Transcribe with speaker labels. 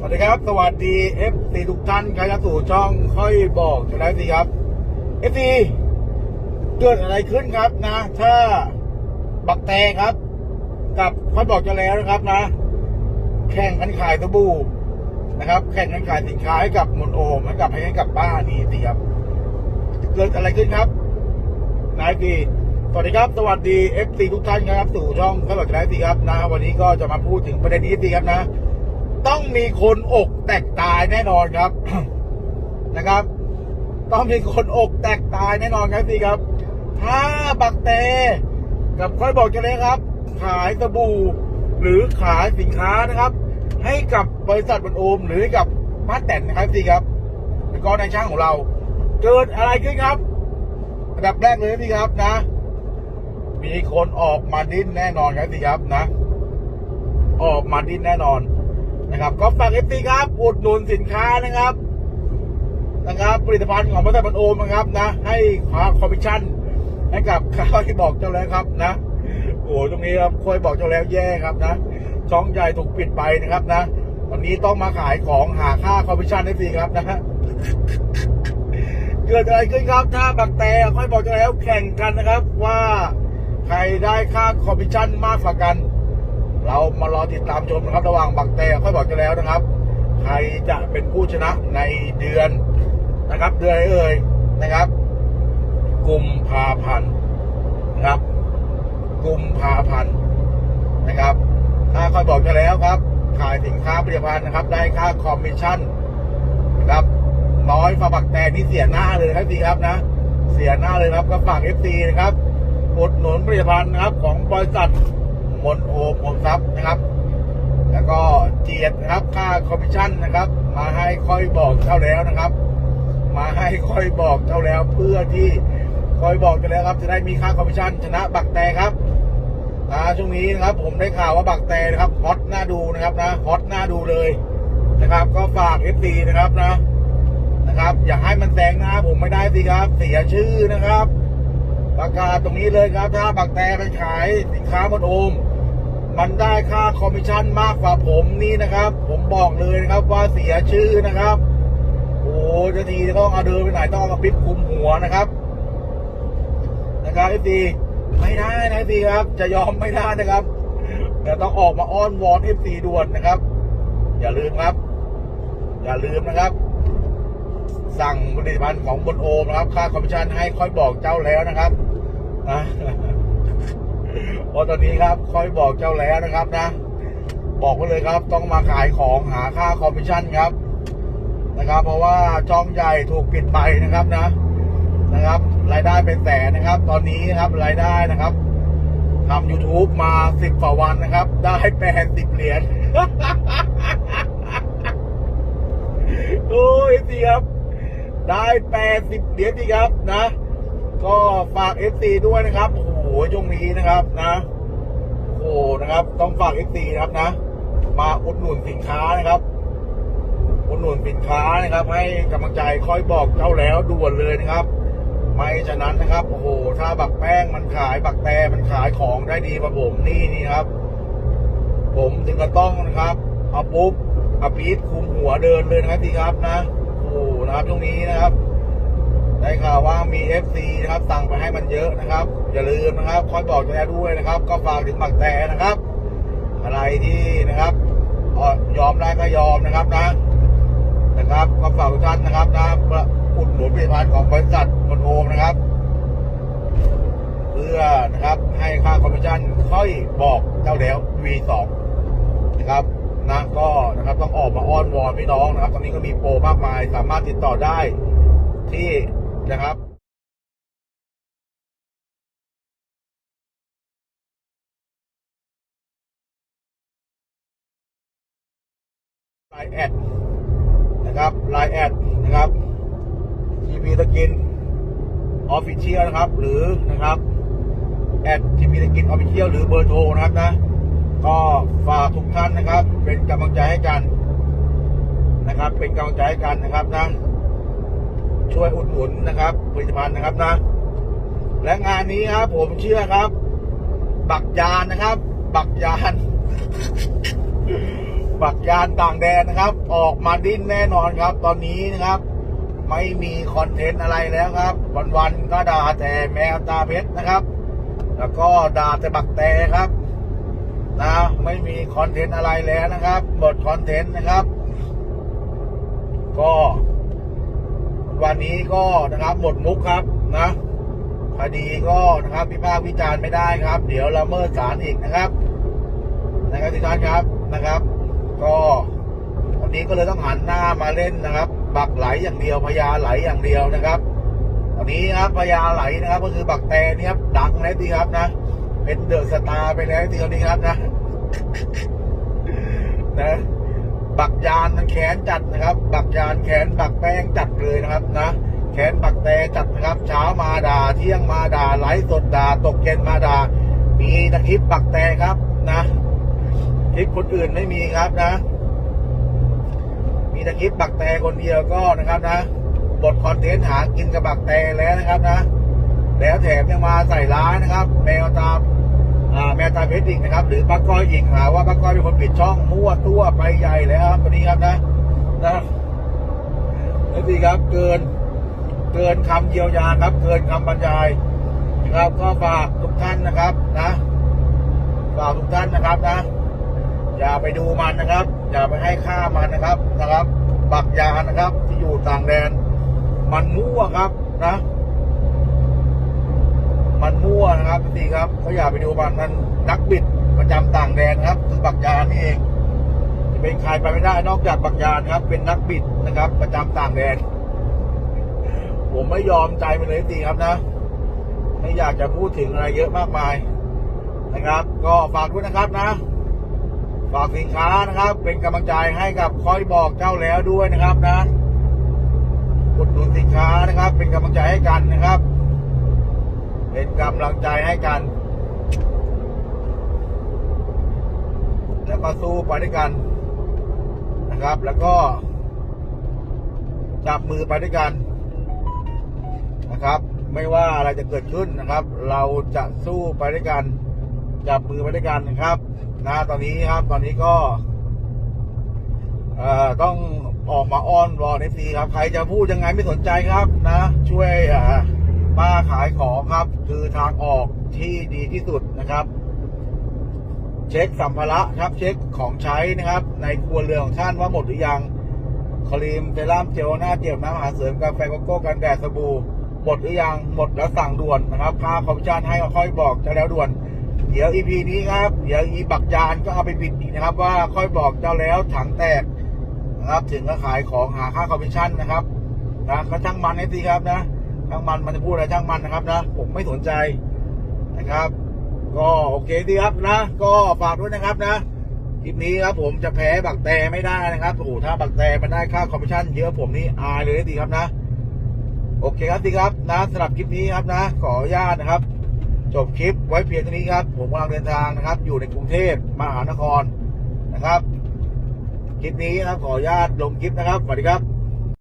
Speaker 1: สวัสดีครับ สวัสดีเอฟซีทุกท่านใครกระสู่ช่องค่อยบอกจะได้สิครับเอฟซีเกิดอะไรขึ้นครับนะ ถ้าบักแตครับ กับค่อยบอกจะแล้วนะครับนะ แข่งกันขายสบู่นะครับ แข่งกันขายสินค้าให้กับมนโอมให้กับให้กับป้านี่สิครับ เกิดอะไรขึ้นครับนายดีสวัสดีครับ สวัสดีเอฟซีทุกท่านครับ สู่ช่องค่อยบอกจะได้สิครับนะ วันนี้ก็จะมาพูดถึงประเด็นนี้สิครับนะ ต้องมีคนอกแตกตายแน่นอนครับ นะครับ ต้องมีคนอกแตกตายแน่นอนครับพี่ครับ ถ้าบักเต กับค่อยบอกจะเลยครับ ขายสบู่หรือขายสินค้านะครับ ให้กับบริษัทบรรโอมหรือกับป้าแตนนะครับพี่ครับแล้วก็ในช่างของเรา เกิดอะไรขึ้นครับอันดับแรกเลยพี่ครับนะ มีคนออกมาดิ้นแน่นอนครับพี่ครับนะ ออกมาดิ้นแน่นอน นะครับก็ฝากเอฟซีครับอุดหนุนสินค้านะครับ นะครับ ผลิตภัณฑ์ของบริษัทบันโอมนะครับนะ ให้ความคอมมิชชั่นให้กับข้าวที่บอกเจ้าแล้วครับนะโอ้ตรงนี้ครับคอยบอกเจ้าแล้วแย่ครับนะช่องใหญ่ถูกปิดไปนะครับนะวันนี้ต้องมาขายของหาค่าคอมมิชชั่นให้ฟรีครับนะฮะเกิดอะไรขึ้นครับ ถ้าบักแต่ค่อยบอกเจ้าแล้วแข่งกันนะครับ ว่าใครได้ค่าคอมมิชชั่นมากกว่ากัน เรามารอติดตามชมนะครับ ระหว่างบักแต่ค่อยบอกจะแล้วนะครับ ใครจะเป็นผู้ชนะในเดือนนะครับ เดือนเอ่ยนะครับกุมภาพันธ์นะครับกุมภาพันธ์นะครับ ถ้าค่อยบอกจะแล้วครับ ขายสินค้าผลิตภัณฑ์นะครับ ได้ค่าคอมมิชชั่นนะครับน้อยฝาบักแต่นี่เสียหน้าเลยครับพี่ครับนะ เสียหน้าเลยครับก็ฝากเอฟซีนะครับอุดหนุนผลิตภัณฑ์นะครับของบริษัท มนโอมทรัพย์นะครับ แล้วก็เจียดนะครับค่าคอมมิชชั่นนะครับ มาให้ค่อยบอกเจ้าแล้วนะครับ มาให้ค่อยบอกเจ้าแล้วเพื่อที่ค่อยบอกเจ้าแล้วครับ จะได้มีค่าคอมมิชชั่นชนะบักแตครับอ่าช่วงนี้นะครับผมได้ข่าวว่าบักแตนะครับฮอตหน่าดูนะครับนะฮอตหน่าดูเลยนะครับ ก็ฝากเอฟซีนะครับนะนะครับ อย่าให้มันแซงหน้าผมไม่ได้สิครับ เสียชื่อนะครับ ประกาศตรงนี้เลยครับ ถ้าบักแตไปขายสินค้าบนโอม มันได้ค่าคอมมิชชั่นมากกว่าผมนี่นะครับ ผมบอกเลยนะครับว่าเสียชื่อนะครับ โอ้จะทีต้องเอาเดินไปไหนต้องเอากระปิดคุมหัวนะครับ นะครับไอซีไม่ได้นะซีครับ จะยอมไม่ได้นะครับเดี๋ยวต้องออกมาอ้อนวอนเอฟซีด่วนนะครับ อย่าลืมครับ อย่าลืมนะครับ สั่งผลิตภัณฑ์ของบนโอมนะครับ ค่าคอมมิชชั่นให้ค่อยบอกเจ้าแล้วนะครับ เพราะตอนนี้ครับค่อยบอกเจ้าแล้วนะครับนะ บอกไว้เลยครับต้องมาขายของหาค่าคอมมิชชั่นครับนะครับ เพราะว่าช่องใหญ่ถูกปิดไปนะครับนะนะครับ รายได้เป็นแสนนะครับ ตอนนี้นะครับรายได้นะครับทำ YouTube มาสิบกว่าวันนะครับ ได้แปดสิบเหรียญโอ้ยสิครับ ได้แปดสิบเหรียญสิครับนะ ก็ฝาก FC ด้วยนะครับโอ้โหช่วงนี้นะครับนะโอ้โหนะครับ ต้องฝาก FC นะครับนะ มาอุดหนุนสินค้านะครับอุดหนุนสินค้านะครับ ให้กำลังใจคอยบอกเจ้าแล้วด่วนเลยนะครับ ไม่ฉะนั้นนะครับโอ้โหถ้าบักแป้งมันขายบักแตมันขายของได้ดีกว่าผมนี่นี่ครับ ผมถึงก็ต้องนะครับเอาปุ๊บเอาปี๊ดคุมหัวเดินเลยนะครับพี่ครับนะโอ้โหนะครับช่วงนี้นะครับ ได้ข่าวว่ามี FC นะครับสั่งไปให้มันเยอะนะครับ อย่าลืมนะครับคอยบอกแกด้วยนะครับ ก็ฝากถึงหมักแต่นะครับ อะไรที่นะครับยอมได้ก็ยอมนะครับนะนะครับก็ฝากทุกท่านนะครับนะอุดหนุนผลิตภัณฑ์ของบริษัทมนโอมนะครับ เพื่อนะครับให้ค่าคอมมิชชั่นค่อยบอกเจ้าแล้ว V2 นะครับนะก็นะครับต้องออกมาอ้อนวอนพี่น้องนะครับ ตอนนี้ก็มีโปรมากมาย สามารถติดต่อได้ที่ นะครับไลน์แอดนะครับไลน์แอดนะครับทีพีตะกินออฟฟิเชียลนะครับ หรือนะครับแอดทีพีตะกินออฟฟิเชียลหรือเบอร์โทรนะครับนะ ก็ฝากทุกท่านนะครับ เป็นกำลังใจให้กันนะครับ เป็นกำลังใจให้กันนะครับนะ ช่วยอุดหนุนนะครับผลิตภัณฑ์นะครับนะ และงานนี้ครับผมเชื่อครับ บักยานนะครับ บักยานโปักยานต่างแดนนะครับ ออกมาดิ้นแน่นอนครับ ตอนนี้นะครับ ไม่มีคอนเทนต์อะไรแล้วครับ วันๆก็ด่าแต่แมวตาเพชรนะครับ แล้วก็ด่าแต่บักแต่ครับนะไม่มีคอนเทนต์อะไรแล้วนะครับ หมดคอนเทนต์นะครับ ก็ วันนี้ก็นะครับหมดมุกครับนะคดีก็นะครับพิพากษาวิจารณ์ไม่ได้ครับ เดี๋ยวละเมิดศาลอีกนะครับนะครับทุกท่านครับนะครับ ก็วันนี้ก็เลยต้องหันหน้ามาเล่นนะครับบักไหลอย่างเดียวพญาไหลอย่างเดียวนะครับตอนนี้ครับพญาไหลนะครับ ก็คือบักแตเนี่ยครับดังแล้วทีครับนะ เป็นเดอะสตาร์ไปแล้วทีนี้ครับนะนะ บักยานมันแขนจัดนะครับ บักยานแขนบักแป้งจัดเลยนะครับนะแขนบักแตจัดนะครับ เช้ามาด่าเที่ยงมาด่าไลฟ์สดด่าตกเย็นมาด่ามีตะคลิปบักแตครับนะคลิปคนอื่นไม่มีครับนะ มีตะคลิปบักแตคนเดียวก็นะครับนะบทคอนเทนต์หากินกับบักแตแล้วนะครับนะ แล้วแถมยังมาใส่ร้ายนะครับ แมวตา แมวตาเพชรอีกนะครับ หรือป้าก้อยอีกหาว่าป้าก้อยเป็นคนปิดช่องมั่วตัวไปใหญ่แล้วครับวันนี้ครับนะนะนี่สิครับเกินเกินคำเยียวยาครับ เกินคำบรรยายนะครับก็ฝากทุกท่านนะครับนะฝากทุกท่านนะครับนะ อย่าไปดูมันนะครับ อย่าไปให้ค่ามันนะครับนะครับบักยานะครับ ที่อยู่ต่างแดน มันมั่วครับนะ มันมั่วนะครับพี่ครับเขาอย่าไปดูมันมันนักบิดประจำต่างแดนครับคือบักยานนี่เองจะเป็นใครไปไม่ได้นอกจากบักยานครับ เป็นนักบิดนะครับ ประจำต่างแดน ผมไม่ยอมใจมันเลยตีครับนะ ไม่อยากจะพูดถึงอะไรเยอะมากมายนะครับ ก็ฝากด้วยนะครับนะ ฝากสินค้านะครับ เป็นกำลังใจให้กับคอยบอกเจ้าแล้วด้วยนะครับนะอุดหนุนสินค้านะครับ เป็นกำลังใจให้กันนะครับ เป็นกำลังใจให้กัน แล้วก็สู้ไปด้วยกันนะครับ แล้วก็จับมือไปด้วยกันนะครับ ไม่ว่าอะไรจะเกิดขึ้นนะครับ เราจะสู้ไปด้วยกัน จับมือไปด้วยกันนะครับนะตอนนี้ครับตอนนี้ก็ต้องออกมาอ้อนวอนเอฟซีครับ ใครจะพูดยังไงไม่สนใจครับนะ ช่วยอ่า ป้าขายของครับ คือทางออกที่ดีที่สุดนะครับ เช็คสัมภาระครับ เช็คของใช้นะครับ ในครัวเรือนของท่านว่าหมดหรือยังครีมเซรั่มเจลหน้าเจลน้ำอาหารเสริมกาแฟโกโก้กันแดดสบู่หมดหรือยังหมดแล้วสั่งด่วนนะครับค่าคอมมิชชั่นให้มาค่อยบอกจะแล้วด่วน เดี๋ยวอีพีนี้ครับ เดี๋ยวอีบักยานก็เอาไปบิดอีกนะครับ ว่าค่อยบอกเจ้าแล้วถังแตกนะครับ ถึงก็ขายของหาค่าคอมมิชชั่นนะครับนะก็ช่างมันให้สิครับนะ ช่างมันมันจะพูดอะไรช่างมันนะครับนะ ผมไม่สนใจนะครับ ก็โอเคดีครับนะ ก็ฝากด้วยนะครับนะคลิปนี้ครับผมจะแพ้บักแต่ไม่ได้นะครับโอ้โหถ้าบักแต่มันได้ค่าคอมมิชชั่นเยอะผมนี่อายเลยดีครับนะ โอเคครับดีครับนะสำหรับคลิปนี้ครับนะ ขออนุญาตนะครับ จบคลิปไว้เพียงเท่านี้ครับ ผมกำลังเดินทางนะครับ อยู่ในกรุงเทพมหานครนะครับคลิปนี้นะครับขออนุญาตลงคลิปนะครับสวัสดีครับ